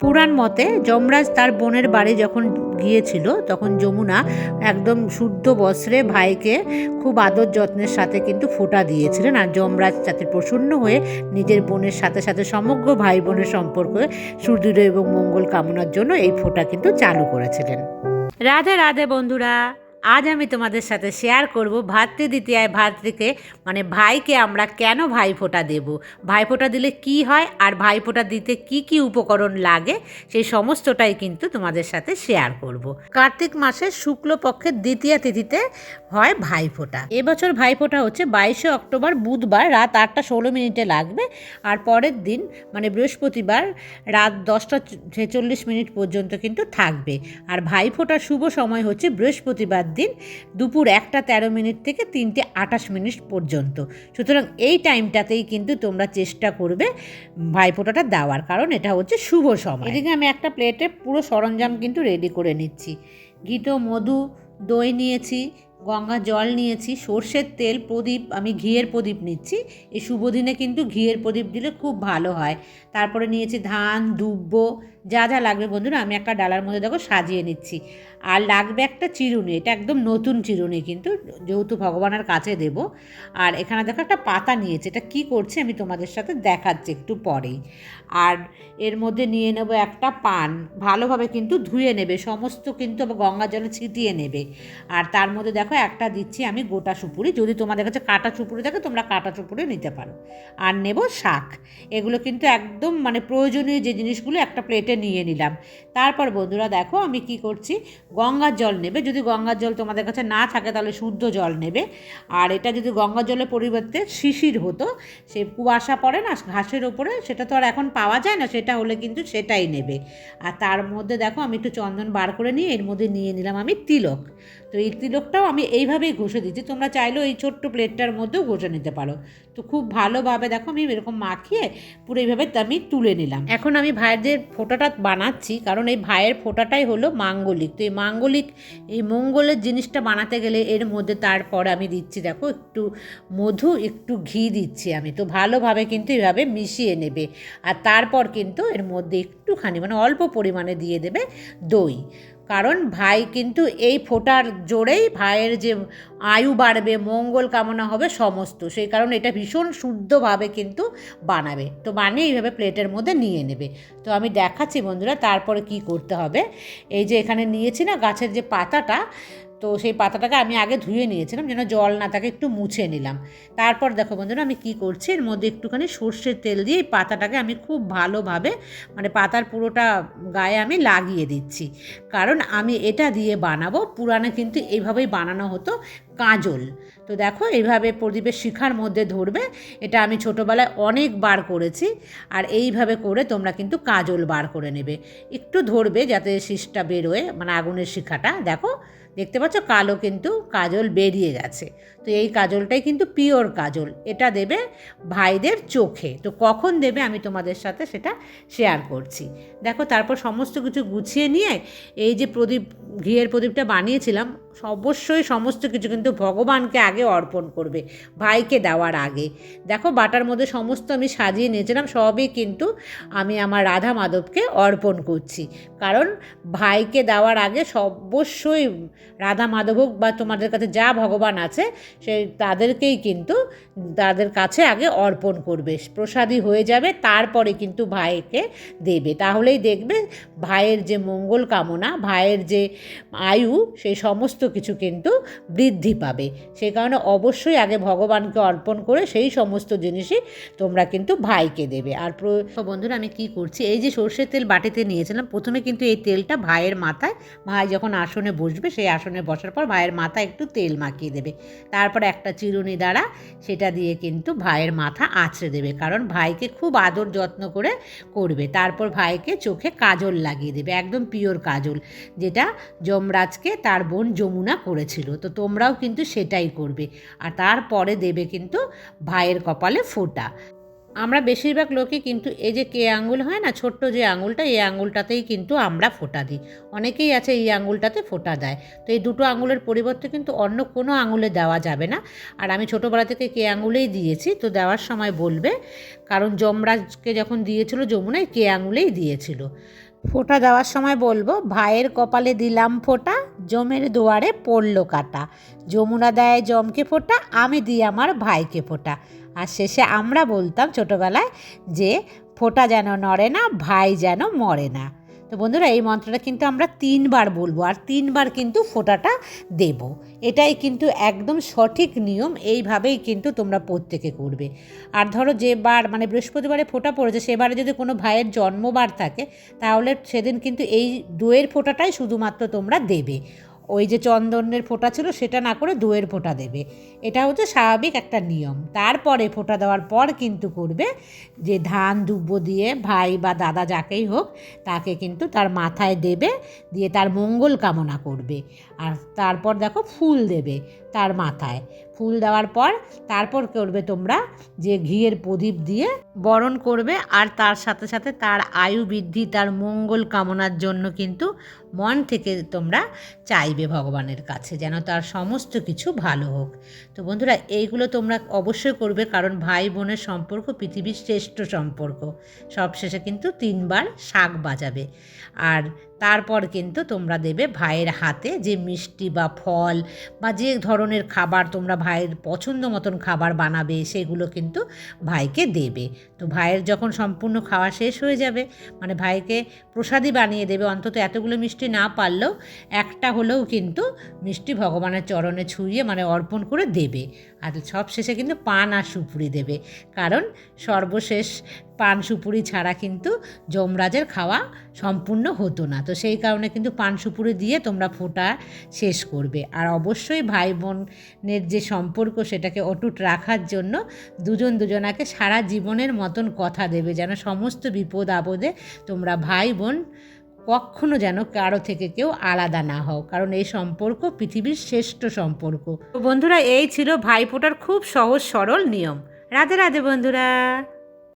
পুরাণ মতে যমরাজ তার বোনের বাড়ি যখন গিয়েছিল, তখন যমুনা একদম শুদ্ধ বস্ত্রে ভাইকে খুব আদর যত্নের সাথে কিন্তু ফোঁটা দিয়েছিলেন। আর যমরাজ তাতে প্রসন্ন হয়ে নিজের বোনের সাথে সাথে সমগ্র ভাই বোনের সম্পর্কে, সুদৃঢ় এবং মঙ্গল কামনার জন্য এই ফোঁটা কিন্তু চালু করেছিলেন। রাধে রাধে বন্ধুরা। আজ আমি তোমাদের সাথে শেয়ার করব ভাতৃদ্বিতীয়ায় ভাতৃকে মানে ভাইকে আমরা কেন ভাইফোঁটা দেব? ভাইফোঁটা দিলে কি হয় আর ভাইফোঁটা দিতে কি কি উপকরণ লাগে? সেই সমস্তটাই কিন্তু তোমাদের সাথে শেয়ার করব। কার্তিক মাসের শুক্লপক্ষের দ্বিতীয় তিথিতে হয় ভাইফোঁটা। এবছর ভাইফোঁটা হচ্ছে বাইশে অক্টোবর, বুধবার রাত আটটা ষোলো মিনিটে লাগবে আর পরের দিন মানে বৃহস্পতিবার রাত দশটা ছেচল্লিশ মিনিট পর্যন্ত কিন্তু থাকবে। আর ভাইফোঁটার শুভ সময় হচ্ছে বৃহস্পতিবার দিন দুপুর একটা তেরো মিনিট থেকে তিনটে আটাশ মিনিট পর্যন্ত। সুতরাং এই টাইমটাতেই কিন্তু তোমরা চেষ্টা করবে ভাইফোঁটাটা দেওয়ার, কারণ এটা হচ্ছে শুভ সময়। এদিকে আমি একটা প্লেটে পুরো সরঞ্জাম কিন্তু রেডি করে নিচ্ছি। ঘিটো, মধু, দই নিয়েছি, গঙ্গা জল নিয়েছি, সর্ষের তেল, প্রদীপ, আমি ঘিয়ের প্রদীপ নিচ্ছি। এই শুভ দিনে কিন্তু ঘিয়ের প্রদীপ দিলে খুব ভালো হয়। তারপরে নিয়েছি ধান, দুব্ব যা যা লাগবে বন্ধুরা, আমি একটা ডালার মধ্যে দেখো সাজিয়ে নিচ্ছি। আর লাগবে একটা চিরুনি, এটা একদম নতুন চিরুনি কিন্তু, যেহেতু ভগবানের কাছে দেব। আর এখানে দেখো একটা পাতা নিয়েছে, এটা কি করছে আমি তোমাদের সাথে দেখাচ্ছি একটু পরেই। আর এর মধ্যে নিয়ে নেব একটা পান, ভালোভাবে কিন্তু ধুয়ে নেবে, সমস্ত কিন্তু আবার গঙ্গা জলে ছিটিয়ে নেবে। আর তার মধ্যে দেখো একটা দিচ্ছি আমি গোটা সুপুরি, যদি তোমাদের কাছে কাটা সুপুরি থাকে তোমরা কাটা সুপুরি নিতে পারো। আর নেব শাক, এগুলো কিন্তু একদম মানে প্রয়োজনীয় যে জিনিসগুলো একটা প্লেটে নিয়ে নিলাম। তারপর বন্ধুরা দেখো আমি কি করছি, গঙ্গার জল নেবে। যদি গঙ্গার জল তোমাদের কাছে না থাকে তাহলে শুদ্ধ জল নেবে। আর এটা যদি গঙ্গার জলের পরিবর্তে শিশির হতো, সে কুয়াশা পড়ে না, ঘাসের ওপরে, সেটা তো আর এখন পাওয়া যায় না, সেটা হলে কিন্তু সেটাই নেবে। আর তার মধ্যে দেখো আমি একটু চন্দন বার করে নিয়ে এর মধ্যে নিয়ে নিলাম আমি তিলক। তো এই তিলকটাও আমি এইভাবেই ঘষে দিচ্ছি। তোমরা চাইলেও এই ছোট্ট প্লেটটার মধ্যেও ঘষে নিতে পারো। তো খুব ভালোভাবে দেখো আমি এরকম মাখিয়ে পুরো এইভাবে আমি তুলে নিলাম। এখন আমি ভাইয়ের ফোঁটাটা বানাচ্ছি, কারণ এই ভাইয়ের ফোটাটাই হলো মাঙ্গলিক। তো এই মাঙ্গলিক, এই মঙ্গলের জিনিসটা বানাতে গেলে এর মধ্যে তারপর আমি দিচ্ছি, দেখো, একটু মধু, একটু ঘি দিচ্ছি আমি। তো ভালোভাবে কিন্তু এভাবে মিশিয়ে নেবে। আর তারপর কিন্তু এর মধ্যে একটুখানি মানে অল্প পরিমাণে দিয়ে দেবে দই। কারণ ভাই কিন্তু এই ফোটার জোরেই ভাইয়ের যে আয়ু বাড়বে, মঙ্গল কামনা হবে সমস্ত। সেই কারণে এটা ভীষণ শুদ্ধভাবে কিন্তু বানাবে। তো বানিয়ে এইভাবে প্লেটের মধ্যে নিয়ে নেবে। তো আমি দেখাচ্ছি বন্ধুরা, তারপরে কি করতে হবে। এই যে এখানে নিয়েছি না, গাছের যে পাতাটা তো সেই পাতাটাকে আমি আগে ধুয়ে নিয়েছিলাম যেন জল না থাকে, একটু মুছে নিলাম। তারপর দেখো বন্ধুরা, আমি কি করছি? এর মধ্যে একটুখানি সর্ষের তেল দিয়ে এই পাতাটাকে আমি খুব ভালোভাবে মানে পাতার পুরোটা গায়ে আমি লাগিয়ে দিচ্ছি। কারণ আমি এটা দিয়ে বানাবো পুরানো কিন্তু এইভাবেই বানানো হতো। কাজল। তো দেখো, এইভাবে প্রদীপের শিখার মধ্যে ধরবে। এটা আমি ছোটোবেলায় অনেক বার করেছি আর এইভাবে করে তোমরা কিন্তু কাজল বার করে নেবে। একটু ধরবে যাতে শীষটা বেরোয় মানে আগুনের শিখাটা। দেখো, দেখতে পাচ্ছ কালো কিন্তু কাজল বেরিয়ে গেছে। তো এই কাজলটাই কিন্তু পিওর কাজল। এটা দেবে ভাইদের চোখে। তো কখন দেবে আমি তোমাদের সাথে সেটা শেয়ার করছি। দেখো, তারপর সমস্ত কিছু গুছিয়ে নিয়ে এই যে প্রদীপ, ঘিয়ের প্রদীপটা বানিয়েছিলাম, অবশ্যই সমস্ত কিছু কিন্তু ভগবানকে আগে অর্পণ করবে, ভাইকে দেওয়ার আগে। দেখো, বাটার মধ্যে সমস্ত আমি সাজিয়ে নিয়েছিলাম, সবই কিন্তু আমি আমার রাধা মাধবকে অর্পণ করছি। কারণ ভাইকে দেওয়ার আগে অবশ্যই রাধা মাধব হোক বা তোমাদের কাছে যা ভগবান আছে সে তাদেরকেই কিন্তু তাদের কাছে আগে অর্পণ করবে, প্রসাদী হয়ে যাবে, তারপরে কিন্তু ভাইকে দেবে। তাহলেই দেখবে ভাইয়ের যে মঙ্গল কামনা, ভাইয়ের যে আয়ু সেই সমস্ত কিছু কিন্তু বৃদ্ধি পাবে। সেই কারণে অবশ্যই আগে ভগবানকে অর্পণ করে সেই সমস্ত জিনিসই তোমরা কিন্তু ভাইকে দেবে। আর বন্ধুরা, আমি কি করছি? এই যে সর্ষের তেল বাটিতে নিয়েছিলাম, প্রথমে কিন্তু এই তেলটা ভাইয়ের মাথায়, ভাই যখন আসনে বসবে, সেই আসনে বসার পর ভাইয়ের মাথায় একটু তেল মাখিয়ে দেবে। তারপর একটা চিরুনি দ্বারা সেটা দিয়ে কিন্তু ভাইয়ের মাথা আঁচড়ে দেবে। কারণ ভাইকে খুব আদর যত্ন করে করবে। তারপর ভাইকে চোখে কাজল লাগিয়ে দেবে। একদম পিওর কাজল, যেটা যমরাজকে তার বোন যমুনা করেছিল। তো তোমরাও কিন্তু সেটাই করবে। আর তারপরে দেবে কিন্তু ভাইয়ের কপালে ফোঁটা। আমরা বেশিরভাগ লোকই কিন্তু এই যে কে আঙুল হয় না, ছোট্ট যে আঙুলটা, এই আঙুলটাতেই কিন্তু আমরা ফোঁটা দিই। অনেকেই আছে এই আঙুলটাতে ফোঁটা দেয়। তো এই দুটো আঙুলের পরিবর্তে কিন্তু অন্য কোনো আঙুলে দেওয়া যাবে না। আর আমি ছোটোবেলা থেকে কে আঙুলেই দিয়েছি, তো দেওয়ার সময় বলবে। কারণ যমরাজকে যখন দিয়েছিল যমুনায়, কে আঙুলেই দিয়েছিল। ফোঁটা দেওয়ার সময় বলব, ভাইয়ের কপালে দিলাম ফোঁটা জমের দুয়ারে পড়ল কাটা। যমুনা দেয় জমকে ফোঁটা, আমি দিই আমার ভাইকে ফোঁটা। আর শেষে আমরা বলতাম ছোটোবেলায় যে ফোঁটা যেন নড়ে না, ভাই যেন মরে না। তো বন্ধুরা, এই মন্ত্রটা কিন্তু আমরা তিনবার বলব আর তিনবার কিন্তু ফোঁটাটা দেব। এটাই কিন্তু একদম সঠিক নিয়ম, এইভাবেই কিন্তু তোমরা প্রত্যেকে করবে। আর ধরো যে বার মানে বৃহস্পতিবারে ফোঁটা পড়েছে সেবারে যদি কোনো ভাইয়ের জন্মবার থাকে, তাহলে সেদিন কিন্তু এই দইয়ের ফোঁটাটাই শুধুমাত্র তোমরা দেবে। ওই যে চন্দনের ফোঁটা ছিল, সেটা না করে দইয়ের ফোঁটা দেবে। এটা হচ্ছে স্বাভাবিক একটা নিয়ম। তারপরে ফোঁটা দেওয়ার পর কিন্তু করবে যে ধান দুব্য দিয়ে ভাই বা দাদা যাকেই হোক, তাকে কিন্তু তার মাথায় দেবে, দিয়ে তার মঙ্গল কামনা করবে। আর তারপর দেখো ফুল দেবে তার মাথায়। ফুল দেওয়ার পর তারপর করবে তোমরা যে ঘিয়ের প্রদীপ দিয়ে বরণ করবে আর তার সাথে সাথে তার আয়ু বৃদ্ধি, তার মঙ্গল কামনার জন্য কিন্তু মন থেকে তোমরা চাইবে ভগবানের কাছে যেন তার সমস্ত কিছু ভালো হোক। তো বন্ধুরা, এইগুলো তোমরা অবশ্যই করবে কারণ ভাই বোনের সম্পর্ক পৃথিবীর শ্রেষ্ঠ সম্পর্ক। সবশেষে কিন্তু তিনবার শাক বাজাবে। আর তারপর কিন্তু তোমরা দেবে ভাইয়ের হাতে যে মিষ্টি বা ফল বা যে ধরনের খাবার তোমরা ভাইয়ের পছন্দ মতন খাবার বানাবে, সেগুলো কিন্তু ভাইকে দেবে। তো ভাইয়ের যখন সম্পূর্ণ খাওয়া শেষ হয়ে যাবে মানে ভাইকে প্রসাদই বানিয়ে দেবে, অন্তত এতগুলো মিষ্টি না পারলেও একটা হলেও কিন্তু মিষ্টি ভগবানের চরণে ছুঁয়ে মানে অর্পণ করে দেবে। আর সব শেষে কিন্তু পান আর সুপুরি দেবে। কারণ সর্বশেষ পান সুপুরি ছাড়া কিন্তু যমরাজের খাওয়া সম্পূর্ণ হতো না। তো সেই কারণে কিন্তু পান সুপুরি দিয়ে তোমরা ফোঁটা শেষ করবে। আর অবশ্যই ভাই বোনের যে সম্পর্ক সেটাকে অটুট রাখার জন্য দুজন দুজনাকে সারা জীবনের মতন কথা দেবে, যেন সমস্ত বিপদ আপদে তোমরা ভাই বোন কখনো যেন কারও থেকে কেউ আলাদা না হও। কারণ এই সম্পর্ক পৃথিবীর শ্রেষ্ঠ সম্পর্ক। তো বন্ধুরা, এই ছিল ভাইফোঁটার খুব সহজ সরল নিয়ম। রাধে রাধে বন্ধুরা।